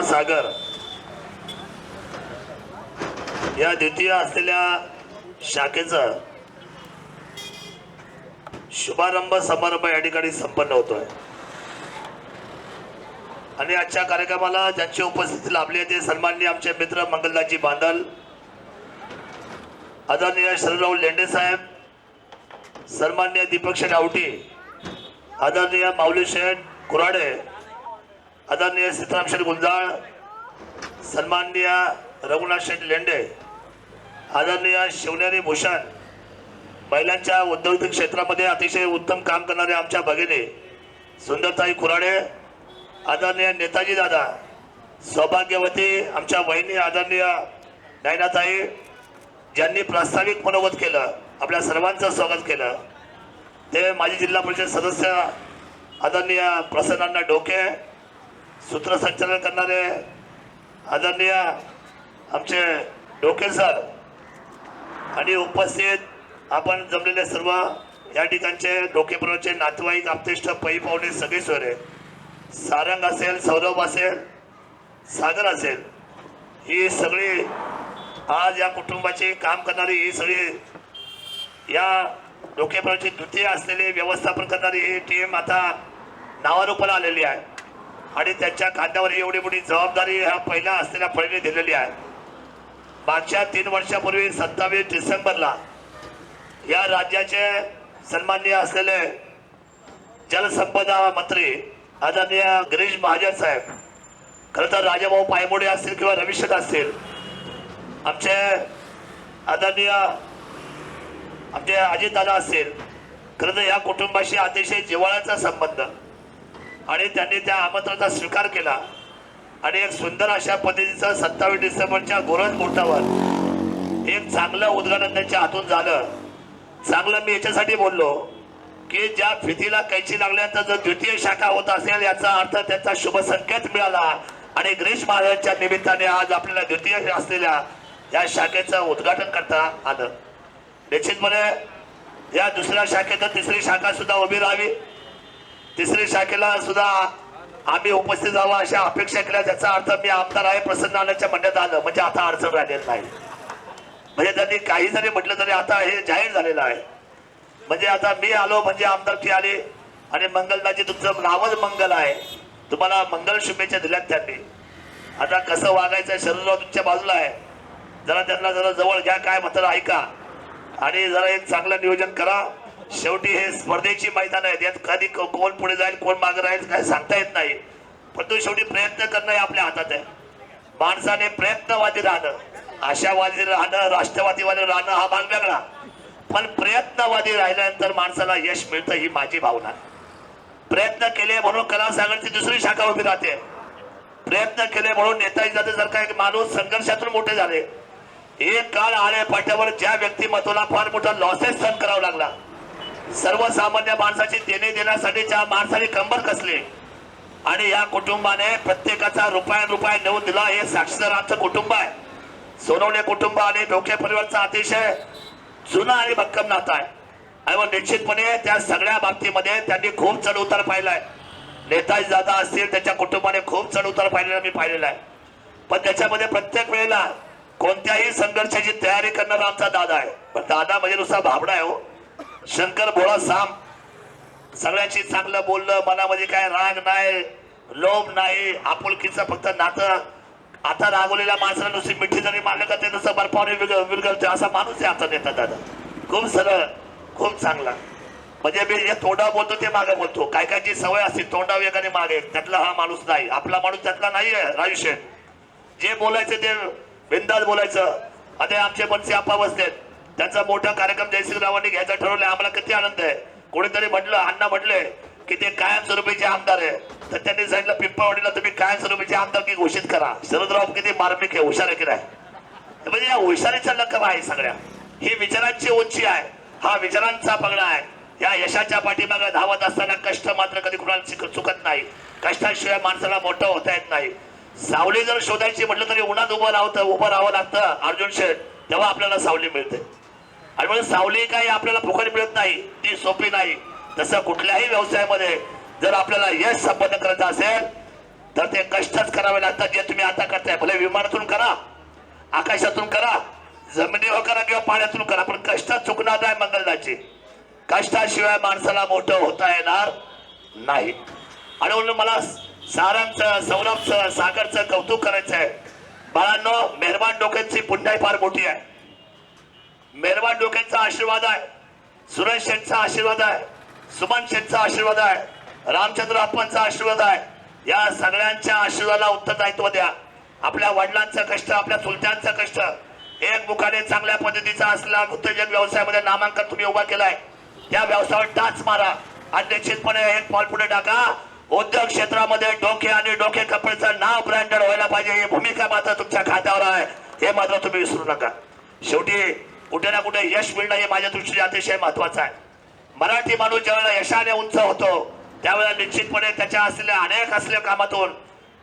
महासागर या द्वितीय असलेल्या शाखेचा शुभारंभ समारंभ या ठिकाणी संपन्न होतोय. आणि आजच्या कार्यक्रमाला ज्यांची उपस्थिती लाभली आहे ते सन्माननीय आमचे मित्र मंगलदाजी बांधल आदरणीय शरदराव लेंडे साहेब सन्मान्य दीपक शेठ आवटी आदरणीय माऊली शेठ कुराडे आदरणीय सीताराम शेठ गुंजाळ सन्माननीय रघुनाथ शेठ लेंडे आदरणीय शिवनेरी भूषण महिलांच्या औद्योगिक क्षेत्रामध्ये अतिशय उत्तम काम करणारे आमच्या भगिनी सुंदरताई खुराडे आदरणीय नेताजी दादा सौभाग्यवती आमच्या वहिनी आदरणीय नयनाताई ज्यांनी प्रास्ताविक मनोगत केलं आपल्या सर्वांचं स्वागत केलं. ते माजी जिल्हा परिषद सदस्य आदरणीय प्रसन्नांना डोके सूत्रसंचालन करणारे आदरणीय आमचे डोके सर आणि उपस्थित आपण जमलेले सर्व या ठिकाणचे डोकेपर्यंतचे नातेवाईक आपतेष्ट पै पाहुणे सगळे सोयरे. सारंग असेल सौरभ असेल सागर असेल ही सगळी आज या कुटुंबाची काम करणारी ही सगळी या डोकेपर्यंतची द्वितीय असलेली व्यवस्थापन करणारी ही टीम आता नावारूपाला आलेली आहे. आणि त्यांच्या खांद्यावर एवढी मोठी जबाबदारी ह्या पहिल्या असलेल्या फळीने दिलेली आहे. मागच्या तीन वर्षापूर्वी सत्तावीस डिसेंबरला या राज्याचे सन्माननीय असलेले जलसंपदा मंत्री आदरणीय गिरीश महाजन साहेब खरं तर राजाभाऊ पायमोडे असतील किंवा रविशंकर असतील आमचे आदरणीय आमचे अजितदादा असतील खरं तर या कुटुंबाशी अतिशय जिव्हाळ्याचा संबंध. आणि त्यांनी त्या आमंत्रणाचा स्वीकार केला. आणि एक सुंदर अशा पद्धतीचं सत्तावीस डिसेंबरच्या गोरज मोठावर एक चांगलं उद्घाटन त्यांच्या हातून झालं. चांगलं मी याच्यासाठी बोललो की ज्या फितीला कैची लागल्यानंतर जर द्वितीय शाखा होत असेल याचा अर्थ त्यांचा शुभ संकेत मिळाला. आणि गिरीश महाराजांच्या निमित्ताने आज आपल्याला द्वितीय असलेल्या या शाखेचं उद्घाटन करता आलं. निश्चितपणे या दुसऱ्या शाखेत तिसरी शाखा सुद्धा उभी राहावी. तिसरी शाखेला सुद्धा आम्ही उपस्थित जावा अशा अपेक्षा केल्या. त्याचा अर्थ मी आमदार आहे प्रसन्न आल्याच्या म्हणण्यात आलं. म्हणजे आता अडचण राहिलेली नाही. म्हणजे त्यांनी काही जरी म्हटलं तरी आता हे जाहीर झालेलं आहे. म्हणजे आता मी आलो म्हणजे आमदारकी आली. आणि मंगलदाची तुमचं नावच मंगल आहे. तुम्हाला मंगल शुभेच्छा दिल्यात त्यांनी. आता कसं वागायचं शरीर तुमच्या बाजूला आहे. जरा त्यांना जरा जवळ घ्या काय म्हणतात ऐका. आणि जरा एक चांगलं नियोजन करा. शेवटी हे स्पर्धेची मैदान आहेत. यात कधी कोण पुढे जाईल कोण मागे राहील काय सांगता येत नाही. पण तो शेवटी प्रयत्न करणं हे आपल्या हातात आहे. माणसाने प्रयत्नवादी राहणं आशावादी राहणं राष्ट्रवादीवादी राहणं हा भाग वेगळा. पण प्रयत्नवादी राहिल्यानंतर माणसाला यश मिळतं ही माझी भावना. प्रयत्न केले म्हणून कला सागरची दुसरी शाखा उभी राहते. प्रयत्न केले म्हणून नेताजी जाते जर का एक माणूस संघर्षातून मोठे झाले. एक काळ आले पाट्यावर ज्या व्यक्तिमत्वाला फार मोठा लॉसेस सहन करावा लागला. सर्वसामान्य माणसाची देणे देण्यासाठी ज्या माणसाने कंबर कसले? आणि या कुटुंबाने प्रत्येकाचा रुपया रुपया नेऊन दिला. हे साक्षीदार आमचं कुटुंब आहे. सोनवणे कुटुंब आणि डोके परिवारचा अतिशय जुना आणि भक्कम नाता आहे. आणि मग निश्चितपणे त्या सगळ्या बाबतीमध्ये त्यांनी खूप चढ उतार आहे. नेताजी दादा असतील त्याच्या कुटुंबाने खूप चढ उतार पाहिलेला मी पाहिलेला आहे. पण त्याच्यामध्ये प्रत्येक वेळेला कोणत्याही संघर्षाची तयारी करणारा आमचा दादा आहे. पण दादा म्हणजे नुसता भाबडा आहे हो. शंकर भोळा साम सगळ्यांशी चांगलं बोललं मनामध्ये काय राग नाही लोभ नाही आपुलकीचं फक्त नातं. आता रागवलेल्या माणसाला नुसती मिठी जरी मारलं का ते नुसतं बर्फाने विरगळते असा माणूस आहे आता नेता दादा. खूप सरळ खूप चांगला. म्हणजे मी जे तोंडा बोलतो ते मागे बोलतो. काय कायची सवय असते तोंडा वेगाने मागे त्यातला हा माणूस नाही. आपला माणूस त्यातला नाही आहे रायुष्य जे बोलायचं ते बिंदास बोलायचं. आता आमचे बनसे आप्पा बसलेत. त्यांचा मोठा कार्यक्रम जयश्रीरावांनी घ्यायचा ठरवलं आम्हाला किती आनंद आहे. कोणीतरी म्हटलं अण्णा म्हटले की ते कायमस्वरूपीचे आमदार आहे. तर त्यांनी सांगितलं पिंपळवाडीला तुम्ही कायमस्वरूपीचे आमदार की घोषित करा. शरदराव किती मार्मिक आहे हुशार आहे की नाही? म्हणजे या हुशारीचा लक्कम आहे सगळ्या. ही विचारांची उंची आहे. हा विचारांचा पगडा आहे. या यशाच्या पाठीमागे धावत असताना कष्ट मात्र कधी कुणाला चुकत नाही. कष्टाशिवाय माणसाला मोठं होता येत नाही. सावली जर शोधायची म्हटलं तरी उन्हात उभं राहतं उभं राहावं लागतं अर्जुन शेठ तेव्हा आपल्याला सावली मिळते. आणि म्हणून सावली काही आपल्याला फुकट मिळत नाही ती सोपी नाही. तसं कुठल्याही व्यवसायामध्ये जर आपल्याला यश संबंध करायचं असेल तर ते कष्टच करावे लागतात जे तुम्ही आता करताय. भले विमानातून करा आकाशातून करा जमिनीवर करा किंवा पाण्यातून करा पण कष्ट चुकणार नाही मंगलदाची. कष्टाशिवाय माणसाला मोठं होता येणार नाही. आणि म्हणून मला सारांचं सौरभचं सागरचं कौतुक करायचं आहे बाळांनो मेहरबान डोक्यांची पुण्याई फार मोठी आहे. मेहरबान डोक्यांचा आशीर्वाद आहे. सुरेश शेठचा आशीर्वाद आहे. सुमन शेठचा आशीर्वाद आहे. रामचंद्र अप्पांचा आशीर्वाद आहे. या सगळ्यांच्या आशीर्वादाला उत्तरदायित्व द्या. आपल्या वडिलांचं कष्ट आपल्या चुलत्यांचं कष्ट एक मुखाने चांगल्या पद्धतीचा असलेला उद्योजक व्यवसायामध्ये नामांकन तुम्ही उभा केलाय. त्या व्यवसायावर टाच मारा. आणि निश्चितपणे एक पाऊल पुढे टाका. उद्योग क्षेत्रामध्ये डोके आणि डोके कपड्याचं नाव ब्रँडेड व्हायला पाहिजे. ही भूमिका मात्र तुमच्या खात्यावर आहे. हे मात्र तुम्ही विसरू नका. शेवटी कुठे ना कुठे यश मिळणं हे माझ्या दृष्टीने अतिशय महत्वाचं आहे. मराठी माणूस ज्यावेळेला यशाने उंच होतो त्यावेळेला निश्चितपणे त्याच्या असलेल्या अनेक असलेल्या कामातून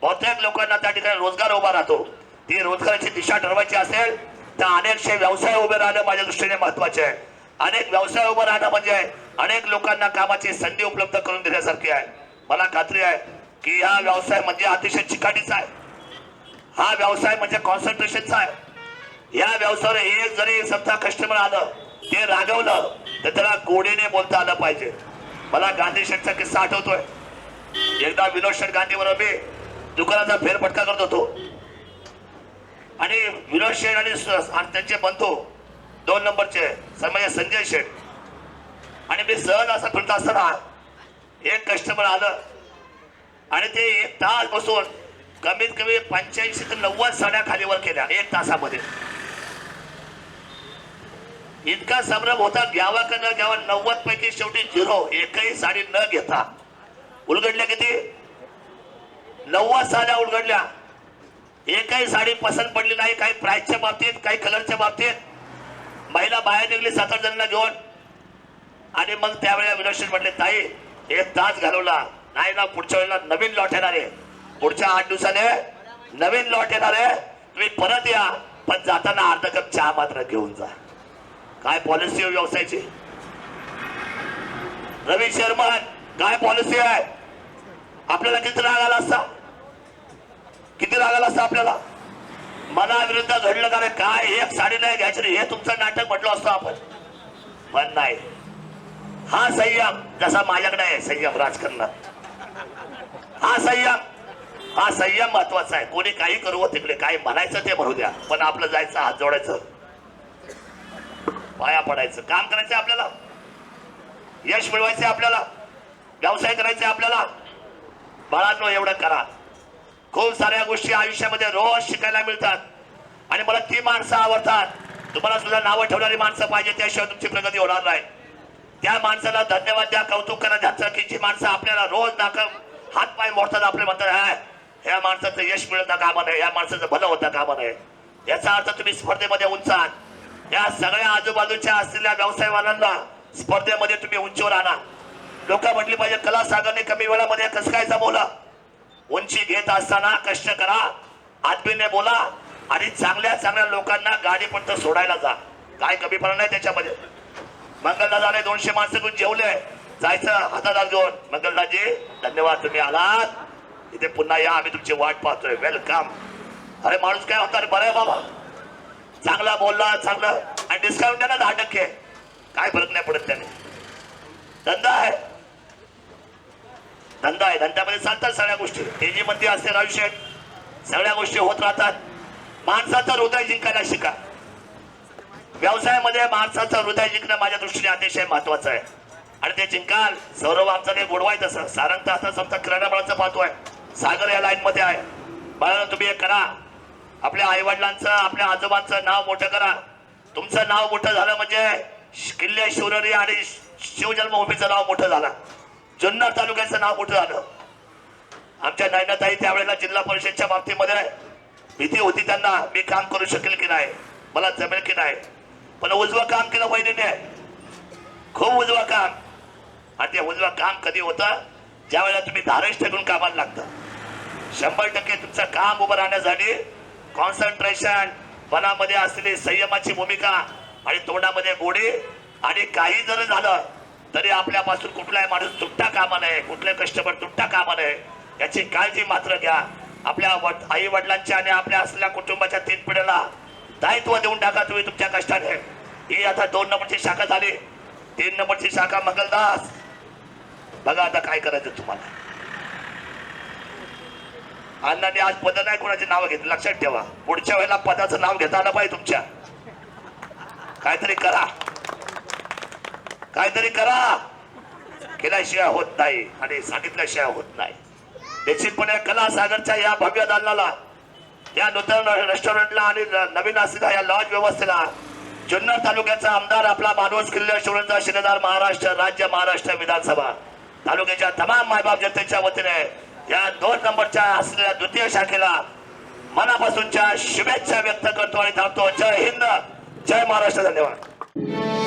बहुतेक लोकांना त्या ठिकाणी रोजगार उभा राहतो. ती रोजगाराची दिशा ठरवायची असेल तर अनेकशे व्यवसाय उभे राहणं माझ्या दृष्टीने महत्त्वाचे आहे. अनेक व्यवसाय उभं राहणं म्हणजे अनेक लोकांना कामाची संधी उपलब्ध करून देण्यासारखी आहे. मला खात्री आहे की हा व्यवसाय म्हणजे अतिशय चिकाटीचा आहे. हा व्यवसाय म्हणजे कॉन्सन्ट्रेशनचा आहे. या व्यवसायावर एक जरी समजा कस्टमर आलं ते रागवलं तर त्याला गोडीने बोलता आलं पाहिजे. मला गांधी शेठचा किस्सा आठवतोय. एकदा विनोद शेठ गांधी बरोबर मी दुकानाचा फेरफटका करत होतो. आणि विनोद शेठ आणि त्यांचे बंधू दोन नंबरचे सर म्हणजे संजय शेठ. आणि मी सहज असं फिरत असताना एक कस्टमर आलं. आणि ते एक तास बसून कमीत कमी पंच्याऐंशी ते नव्वद साड्या खालीवर केल्या एक तासामध्ये. इतका संभ्रम होता घ्यावा का न घ्यावा नव्वद पैकी शेवटी झिरो एकही साडी न घेता. उलगडल्या किती? नव्वद साड्या उलगडल्या. एकही साडी पसंत पडली नाही काही प्राईसच्या बाबतीत काही कलरच्या बाबतीत. महिला बाहेर निघली सात आठ जणांना घेऊन. आणि मग त्यावेळेला विनोद म्हटले ताई एक तास घालवला. नाही ना पुढच्या वेळेला नवीन लॉट येणार आहे. पुढच्या आठ दिवसाने नवीन लॉट येणार आहे. तुम्ही परत या. पण जाताना अर्धा कप चहा मात्र घेऊन जा. काय पॉलिसी आहे व्यवसायाची? रवी शर्मा काय पॉलिसी आहे? आपल्याला किती राग आला असता? किती राग आला असता आपल्याला? मनाविरुद्ध घडलं कारण काय? एक साडी नाही घ्यायची हे तुमचं नाटक म्हटलं असतं आपण. पण नाही. हा संयम जसा माझ्याकडे आहे संयम राजकारणात. हा संयम हा संयम महत्त्वाचा आहे. कोणी काही करू हो तिकडे काही म्हणायचं ते म्हणू द्या. पण आपलं जायचं हात जोडायचं. पाया पडायचं. काम करायचं आपल्याला. यश मिळवायचं आपल्याला. व्यवसाय करायचा आपल्याला. बाळांनो एवढं करा. खूप साऱ्या गोष्टी आयुष्यामध्ये रोज शिकायला मिळतात. आणि मला ती माणसं आवडतात. तुम्हाला सुद्धा नावं ठेवणारी माणसं पाहिजे त्याशिवाय तुमची प्रगती होणार नाही. त्या माणसाला धन्यवाद द्या कौतुक करा. त्याचं की जी माणसं आपल्याला रोज नाक हात पाय मोडतात आपले म्हणतात "हाय, ह्या माणसाचं यश मिळता कामा नये. या माणसाचं भलं होता कामा नये. याचा अर्थ तुम्ही स्पर्धेमध्ये उंच आहात या सगळ्या आजूबाजूच्या असलेल्या व्यवसायवाल्यांना स्पर्धेमध्ये तुम्ही उंचीवर आणा. लोक म्हटली पाहिजे कला सागरने कमी वेळामध्ये कसं काय जमवलं? उंची घेत असताना कष्ट करा आदमीने बोला आणि चांगल्या चांगल्या लोकांना गाडी पण तर सोडायला जा. काय कमीपणा नाही त्याच्यामध्ये. मंगलदादाने दोनशे माणसं घेऊन जेवले. जायचं हातात घेऊन. मंगलदाजी धन्यवाद तुम्ही आलात. इथे पुन्हा या आम्ही तुमची वाट पाहतोय. वेलकम अरे माणूस काय होता रे? बरं आहे बाबा. चांगला बोलला चांगलं. आणि डिस्काउंट द्या ना दहा टक्के. काय फरक नाही पडत त्याने. धंदा आहे. धंदा आहे. धंद्यामध्ये चालतात सगळ्या गोष्टी. तेजीमध्ये असते आयुष्य सगळ्या गोष्टी होत राहतात. माणसाचं हृदय जिंकायला शिका. व्यवसायामध्ये माणसाचं हृदय जिंकणं माझ्या दृष्टीने अतिशय महत्वाचं आहे. आणि ते जिंकाल. सौरभ आमचं ते गोडवाय तसं सारंग तर आता समजा किराणा बाळाचं पाहतोय. सागर या लाईन मध्ये आहे. बाळानं तुम्ही हे करा. आपल्या आईवडिलांचं आपल्या आजोबांचं नाव मोठं करा. तुमचं नाव मोठं झालं म्हणजे किल्ले शिवनेरी आणि शिवजन्मभूमीचं नाव मोठं झालं. जुन्नर तालुक्याचं नाव मोठं झालं. आमच्या नयनाताई त्यावेळेला जिल्हा परिषदच्या बाबतीमध्ये भीती होती त्यांना मी काम करू शकेल की नाही? मला जमेल की नाही? पण उजवं काम केलं वहिनीने. खूप उजवं काम. आणि ते उजवं काम कधी होतं? ज्यावेळेला तुम्ही धारेश ठेवून कामाला लागतं. शंभर टक्के तुमचं काम उभं राहण्यासाठी कॉन्सन्ट्रेशन मनामध्ये असलेली संयमाची भूमिका आणि तोंडामध्ये गोडी आणि काही जर झालं तरी आपल्यापासून कुठलाही माणूस तुटता कामा नये कुठले कस्टमर तुटता कामा नये याची काळजी मात्र घ्या. आपल्या आई वडिलांच्या आणि आपल्या असलेल्या कुटुंबाच्या तीन पिढ्याला दायित्व देऊन टाका तुम्ही तुमच्या कष्टाने. ही आता दोन नंबरची शाखा झाली. तीन नंबरची शाखा मंगलदास. बघा आता काय करायचं तुम्हाला. अण्णांनी आज पद नाही कोणाची नाव घेतली. लक्षात ठेवा. पुढच्या वेळेला पदाचं नाव घेता आलं पाहिजे तुमच्या. काहीतरी करा. काहीतरी करा. केल्याशिवाय होत नाही आणि सांगितल्याशिवाय होत नाही. निश्चितपणे कला सागरच्या या भव्य दालनाला या नूतन रेस्टॉरंटला आणि नवीन असलेल्या या लॉज व्यवस्थेला जुन्नर तालुक्याचा आमदार आपला मानवस किल्ले शिवरांचा शिलेदार महाराष्ट्र राज्य महाराष्ट्र विधानसभा. तालुक्याच्या तमाम मायबाप जनतेच्या वतीने या दोन नंबरच्या असलेल्या द्वितीय शाखेला मनापासूनच्या शुभेच्छा व्यक्त करतो आणि थांबतो. जय हिंद. जय महाराष्ट्र. धन्यवाद.